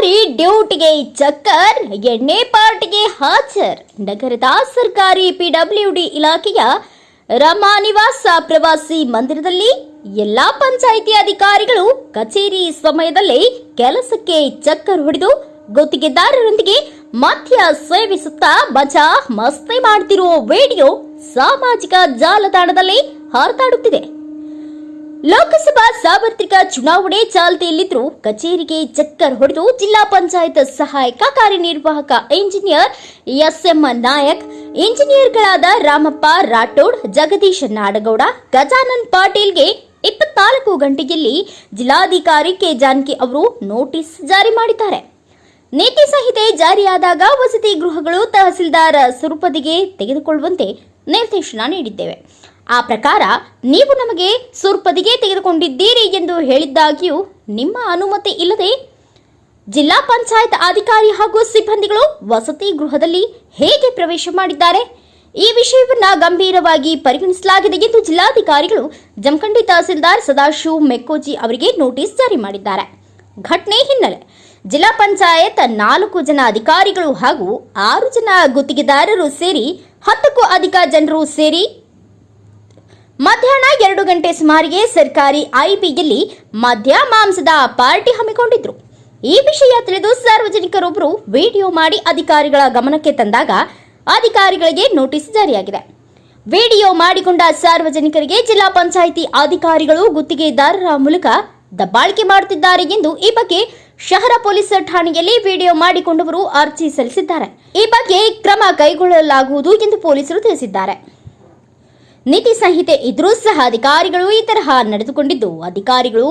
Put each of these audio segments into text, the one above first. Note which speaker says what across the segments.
Speaker 1: ಡ್ಯೂಟಿಗೆ ಚಕ್ಕರ್, ಎಣ್ಣೆ ಪಾರ್ಟಿಗೆ ಹಾಜರ್ ನಗರದ ಸರ್ಕಾರಿ ಪಿಡಬ್ಲ್ಯೂಡಿ ಇಲಾಖೆಯ ರಮಾ ನಿವಾಸ ಪ್ರವಾಸಿ ಮಂದಿರದಲ್ಲಿ ಎಲ್ಲಾ ಪಂಚಾಯಿತಿ ಅಧಿಕಾರಿಗಳು ಕಚೇರಿ ಸಮಯದಲ್ಲಿ ಕೆಲಸಕ್ಕೆ ಚಕ್ಕರ್ ಹೊಡೆದು ಗುತ್ತಿಗೆದಾರರೊಂದಿಗೆ ಮಧ್ಯ ಸೇವಿಸುತ್ತಾ ಮಜಾ ಮಸ್ತಿ ಮಾಡ್ತಿರುವ ವಿಡಿಯೋ ಸಾಮಾಜಿಕ ಜಾಲತಾಣದಲ್ಲಿ ಹರಿದಾಡುತ್ತಿದೆ ಲೋಕಸಭಾ ಸಾರ್ವತ್ರಿಕ ಚುನಾವಣೆ ಚಾಲ್ತಿಯಲ್ಲಿದ್ದರೂ ಕಚೇರಿಗೆ ಚಕ್ಕರ್ ಹೊಡೆದು ಜಿಲ್ಲಾ ಪಂಚಾಯತ್ ಸಹಾಯಕ ಕಾರ್ಯನಿರ್ವಾಹಕ ಇಂಜಿನಿಯರ್ ಎಸ್ಎಂ ನಾಯಕ್ ಇಂಜಿನಿಯರ್ಗಳಾದ ರಾಮಪ್ಪ ರಾಠೋಡ್, ಜಗದೀಶ್ ನಾಡಗೌಡ, ಗಜಾನನ್ ಪಾಟೀಲ್ಗೆ ಇಪ್ಪತ್ನಾಲ್ಕು ಗಂಟೆಯಲ್ಲಿ ಜಿಲ್ಲಾಧಿಕಾರಿ ಕೆ ಜಾನಕಿ ಅವರು ನೋಟಿಸ್ ಜಾರಿ ಮಾಡಿದ್ದಾರೆ. ನೀತಿ ಸಂಹಿತೆ ಜಾರಿಯಾದಾಗ ವಸತಿ ಗೃಹಗಳು ತಹಸೀಲ್ದಾರ್ ಸ್ವರೂಪದಿಗೆ ತೆಗೆದುಕೊಳ್ಳುವಂತೆ ನಿರ್ದೇಶನ ನೀಡಿದ್ದೇವೆ. ಆ ಪ್ರಕಾರ ನೀವು ನಮಗೆ ಸುರ್ಪದಿಗೆ ತೆಗೆದುಕೊಂಡಿದ್ದೀರಿ ಎಂದು ಹೇಳಿದ್ದಾಗಿಯೂ ನಿಮ್ಮ ಅನುಮತಿ ಇಲ್ಲದೆ ಜಿಲ್ಲಾ ಪಂಚಾಯತ್ ಅಧಿಕಾರಿ ಹಾಗೂ ಸಿಬ್ಬಂದಿಗಳು ವಸತಿ ಗೃಹದಲ್ಲಿ ಹೇಗೆ ಪ್ರವೇಶ ಮಾಡಿದ್ದಾರೆ? ಈ ವಿಷಯವನ್ನು ಗಂಭೀರವಾಗಿ ಪರಿಗಣಿಸಲಾಗಿದೆ ಎಂದು ಜಿಲ್ಲಾಧಿಕಾರಿಗಳು ಜಮಖಂಡಿ ತಹಸೀಲ್ದಾರ್ ಸದಾಶಿವ್ ಮೆಕ್ಕೋಜಿ ಅವರಿಗೆ ನೋಟಿಸ್ ಜಾರಿ ಮಾಡಿದ್ದಾರೆ. ಘಟನೆ ಹಿನ್ನೆಲೆ ಜಿಲ್ಲಾ ಪಂಚಾಯತ್ ನಾಲ್ಕು ಜನ ಅಧಿಕಾರಿಗಳು ಹಾಗೂ ಆರು ಜನ ಗುತ್ತಿಗೆದಾರರು ಸೇರಿ ಹತ್ತಕ್ಕೂ ಅಧಿಕ ಜನರು ಸೇರಿ ಮಧ್ಯಾಹ್ನ ಎರಡು ಗಂಟೆ ಸುಮಾರಿಗೆ ಸರ್ಕಾರಿ ಐಬಿಯಲ್ಲಿ ಮಧ್ಯ ಮಾಂಸದ ಪಾರ್ಟಿ ಹಮ್ಮಿಕೊಂಡಿದ್ರು. ಈ ವಿಷಯ ತಿಳಿದು ಸಾರ್ವಜನಿಕರೊಬ್ಬರು ವಿಡಿಯೋ ಮಾಡಿ ಅಧಿಕಾರಿಗಳ ಗಮನಕ್ಕೆ ತಂದಾಗ ಅಧಿಕಾರಿಗಳಿಗೆ ನೋಟಿಸ್ ಜಾರಿಯಾಗಿದೆ. ವಿಡಿಯೋ ಮಾಡಿಕೊಂಡ ಸಾರ್ವಜನಿಕರಿಗೆ ಜಿಲ್ಲಾ ಪಂಚಾಯಿತಿ ಅಧಿಕಾರಿಗಳು ಗುತ್ತಿಗೆದಾರರ ಮೂಲಕ ದಬ್ಬಾಳಿಕೆ ಮಾಡುತ್ತಿದ್ದಾರೆ ಎಂದು ಈ ಬಗ್ಗೆ ಶಹರ ಪೊಲೀಸ್ ಠಾಣೆಯಲ್ಲಿ ವಿಡಿಯೋ ಮಾಡಿಕೊಂಡವರು ಅರ್ಜಿ ಸಲ್ಲಿಸಿದ್ದಾರೆ. ಈ ಬಗ್ಗೆ ಕ್ರಮ ಕೈಗೊಳ್ಳಲಾಗುವುದು ಎಂದು ಪೊಲೀಸರು ತಿಳಿಸಿದ್ದಾರೆ. ನೀತಿ ಸಂಹಿತೆ ಇದ್ರೂ ಸಹ ಅಧಿಕಾರಿಗಳು ಈ ತರಹ ನಡೆದುಕೊಂಡಿದ್ದು. ಅಧಿಕಾರಿಗಳು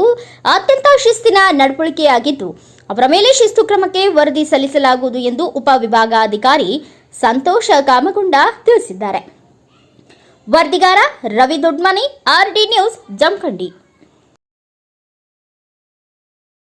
Speaker 1: ಅತ್ಯಂತ ಶಿಸ್ತಿನ ನಡವಳಿಕೆಯಾಗಿದ್ದು, ಅವರ ಮೇಲೆ ಶಿಸ್ತು ಕ್ರಮಕ್ಕೆ ವರದಿ ಸಲ್ಲಿಸಲಾಗುವುದು ಎಂದು ಉಪವಿಭಾಗಾಧಿಕಾರಿ ಸಂತೋಷ ಕಾಮಗುಂಡ ತಿಳಿಸಿದ್ದಾರೆ. ವರದಿಗಾರ ರವಿ ದೊಡ್ಮನಿ, ಆರ್ಡಿ ನ್ಯೂಸ್, ಜಮಖಂಡಿ.